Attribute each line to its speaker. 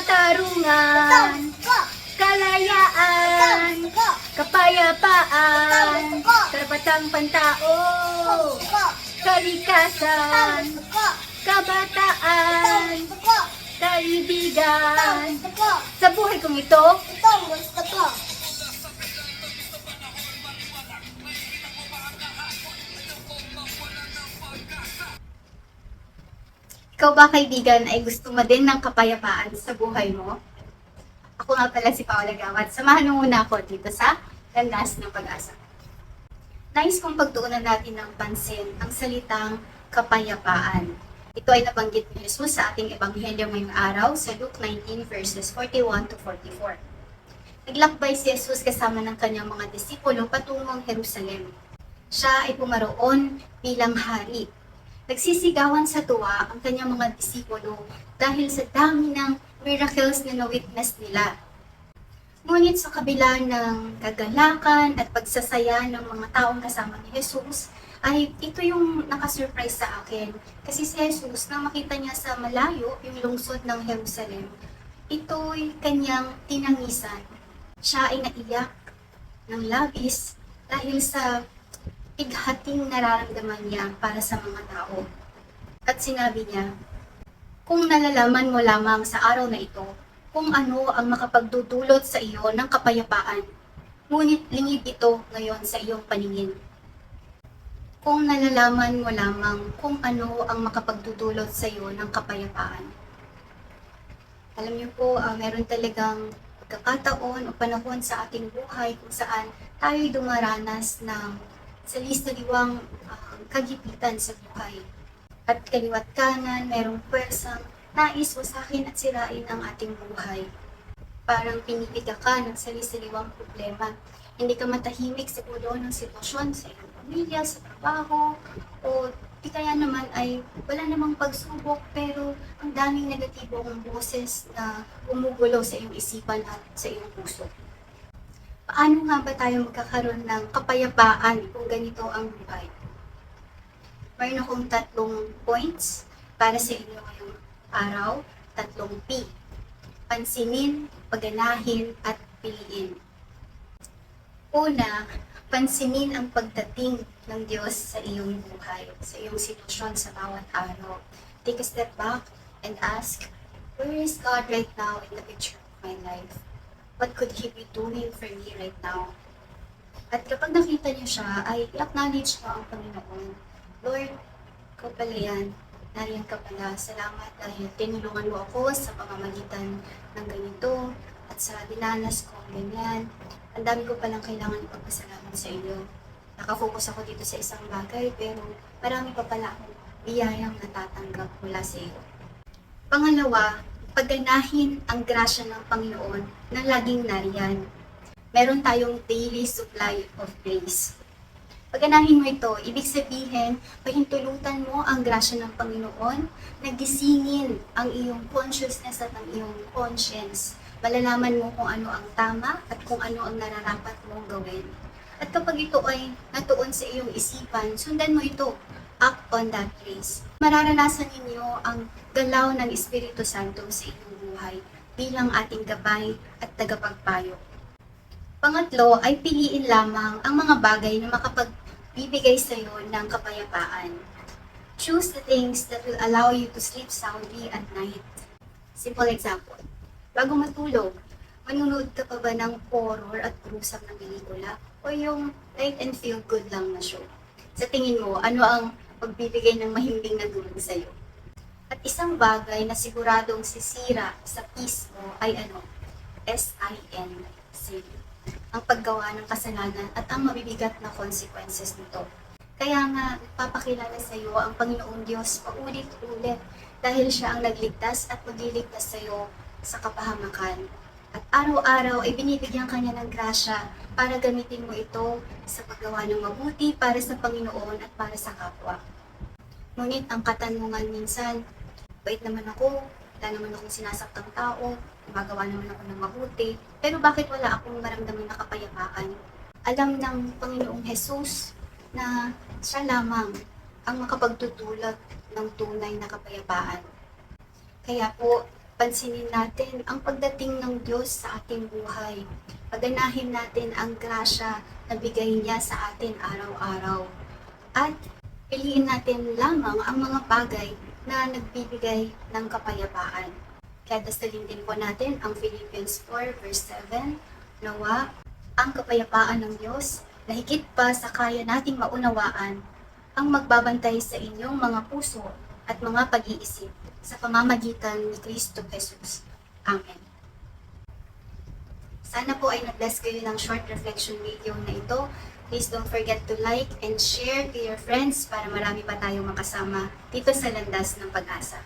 Speaker 1: katarungan, kalayaan, kapayapaan, karapatang pantao, kalikasan, kabataan, kaibigan. Sa buhay kong ito, ikaw ba kaibigan ay gusto mo din ng kapayapaan sa buhay mo? Ako nga pala si Paula Gawat. Samahan mo muna ako dito sa Landas ng Pag-asa. Nais kong pagtuunan natin ng pansin ang salitang kapayapaan. Ito ay nabanggit ni Jesus sa ating ebanghelyo ngayong araw sa Luke 19 verses 41 to 44. Naglakbay si Jesus kasama ng kanyang mga disipulo patungong Jerusalem. Siya ay pumaroon bilang hari. Nagsisigawan sa tuwa ang kanyang mga disipulo dahil sa dami ng miracles na na-witness nila. Ngunit sa kabila ng kagalakan at pagsasaya ng mga taong kasama ni Jesus, ay ito yung nakasurprise sa akin. Kasi si Jesus, nang makita niya sa malayo yung lungsod ng Jerusalem, ito'y kanyang tinangisan. Siya ay naiyak ng labis dahil sa pighating nararamdaman niya para sa mga tao. At sinabi niya, kung nalalaman mo lamang sa araw na ito kung ano ang makapagdudulot sa iyo ng kapayapaan, ngunit lingid ito ngayon sa iyong paningin. Kung nalalaman mo lamang kung ano ang makapagdudulot sa iyo ng kapayapaan. Alam niyo po, ah, meron talagang pagkakataon o panahon sa ating buhay kung saan tayo'y dumaranas ng salis-saliwang ah, kagipitan sa buhay. At kaliwat kanan, merong pwersang nais wasakin at sirain ang ating buhay. Parang pinipiga ka ng salis-saliwang problema. Hindi ka matahimik sa ulo ng sitwasyon sa iyong pamilya, sa trabaho, o di kaya naman ay wala namang pagsubok pero ang daming negatibong boses na gumugulo sa iyong isipan at sa iyong puso. Paano nga ba tayo magkakaroon ng kapayapaan kung ganito ang buhay? Mayroon akong tatlong points para sa inyo ngayong araw. Tatlong P. Pansinin, paganahin, at piliin. Una, pansinin ang pagdating ng Diyos sa iyong buhay, sa iyong sitwasyon sa bawat araw. Take a step back and ask, where is God right now in the picture of my life? What could He be doing for me right now? At kapag nakita niyo siya, ay i-acknowledge mo ang Panginoon. Lord, ikaw pala yan. Nariyan ka pala. Salamat dahil tinulungan mo ako sa pamamagitan ng ganito at sa dinanas ko ganyan. Ang dami ko palang kailangan ipagpasalamat sa iyo. Nakafocus ako dito sa isang bagay pero marami pa pala akong biyayang natatanggap mula sa iyo. Pangalawa, pagganahin ang grasya ng Panginoon na laging nariyan. Meron tayong daily supply of grace. Paganahin mo ito, ibig sabihin, pahintulutan mo ang grasya ng Panginoon na gisingin ang iyong consciousness at ang iyong conscience. Malalaman mo kung ano ang tama at kung ano ang nararapat mong gawin. At kapag ito ay natuon sa iyong isipan, sundan mo ito. Act on that grace. Mararanasan ninyo ang galaw ng Espiritu Santo sa inyong buhay bilang ating gabay at tagapagpayo. Pangatlo ay piliin lamang ang mga bagay na makapagbibigay sa iyo ng kapayapaan. Choose the things that will allow you to sleep soundly at night. Simple example. Bago matulog, manunood ka pa ba ng horror at gruesome na pelikula o yung light and feel good lang na show? Sa tingin mo, ano ang magbibigay ng mahimbing na dulog sa iyo? At isang bagay na siguradong sisira sa peace mo ay ano? S-I-N, sin. Ang paggawa ng kasalanan at ang mabibigat na consequences nito. Kaya nga, nagpapakilala sa iyo ang Panginoong Diyos paulit-ulit dahil siya ang nagligtas at magliligtas sa iyo sa kapahamakan. At araw-araw ay binibigyan ka niya ng grasya para gamitin mo ito sa paggawa ng mabuti para sa Panginoon at para sa kapwa. Ngunit ang katanungan minsan, bait naman ako, wala naman akong sinasaktang tao, gumagawa naman ako ng mabuti, pero bakit wala akong maramdaman na kapayapaan? Alam ng Panginoong Jesus na siya lamang ang makapagtutulot ng tunay na kapayapaan. Kaya po, pansinin natin ang pagdating ng Diyos sa ating buhay. Paganahin natin ang grasya na bigay niya sa atin araw-araw. At piliin natin lamang ang mga bagay na nagbibigay ng kapayapaan. Kaya dastalin din po natin ang Philippians 4 verse 7, Nawa, ang kapayapaan ng Diyos na higit pa sa kaya nating maunawaan ang magbabantay sa inyong mga puso at mga pag-iisip sa pamamagitan ni Kristo Jesus. Amen. Sana po ay nag-bless kayo ng short reflection video na ito. Please don't forget to like and share to your friends para marami pa tayong makasama dito sa landas ng pag-asa.